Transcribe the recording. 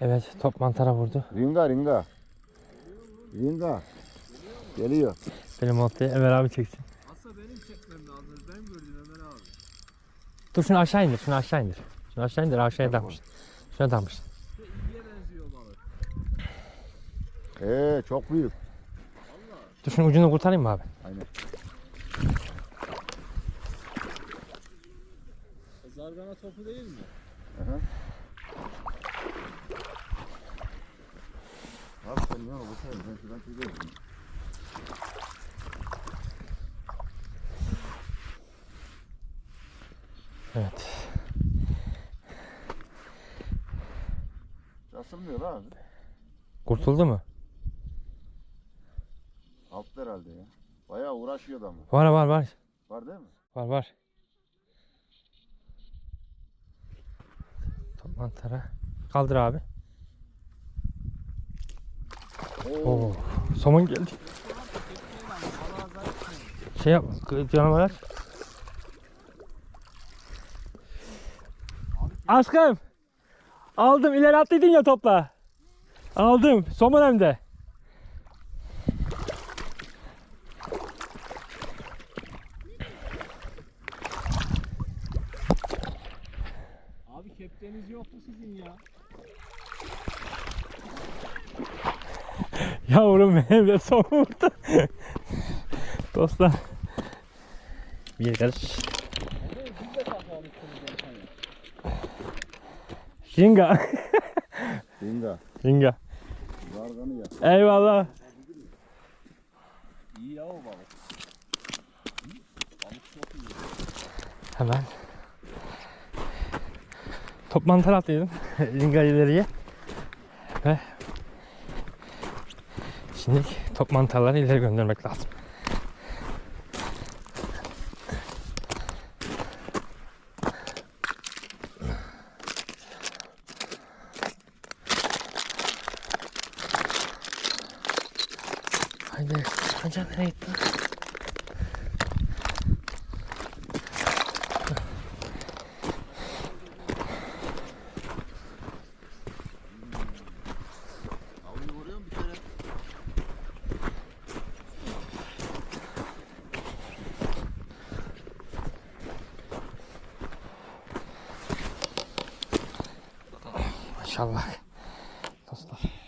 Evet top mantara vurdu. Ringa ringa. Ringa. Geliyor. Benim oltayı Ömer abi çeksin. Aslında benim çekmem lazım. Ben gördüm Ömer abi. Dur şunu aşağı indir. Şunu aşağı indir. Şunu aşağı indir. Aşağıya takmış. Şuna takmış. Ve iyiye benziyor balık. Ee çok büyük. Dur şunun ucunu kurtarayım mı abi? Aynen. Zargana topu değil mi? Aha. Abi şuradan çekiyorum. Evet. Rasılmıyor lan abi. Kurtuldu mu? Altta herhalde ya. Bayağı uğraşıyor adam. Var var var. Var değil mi? Var var. Mantara. Kaldır abi. Oo. Somon geldi. Şey yap. Canavar aç. Aşkım. Aldım. ileri attıydın ya topla. Aldım. Somon hem de. Abi kepçeniz yok mu sizin ya? Yavrum benim de son vurdu. Dostlar. Bir karış. Şinga. Ringa. Şinga. Zarganı ya. Eyvallah. İyi ya o balık. Balık çok iyi. Hemen. Top mantar atlayalım. Şinga ileriye. Ve şimdi top mantarları ileri göndermek lazım. Haydi. Acaba nereye gitti? Maşallah. Dostlar.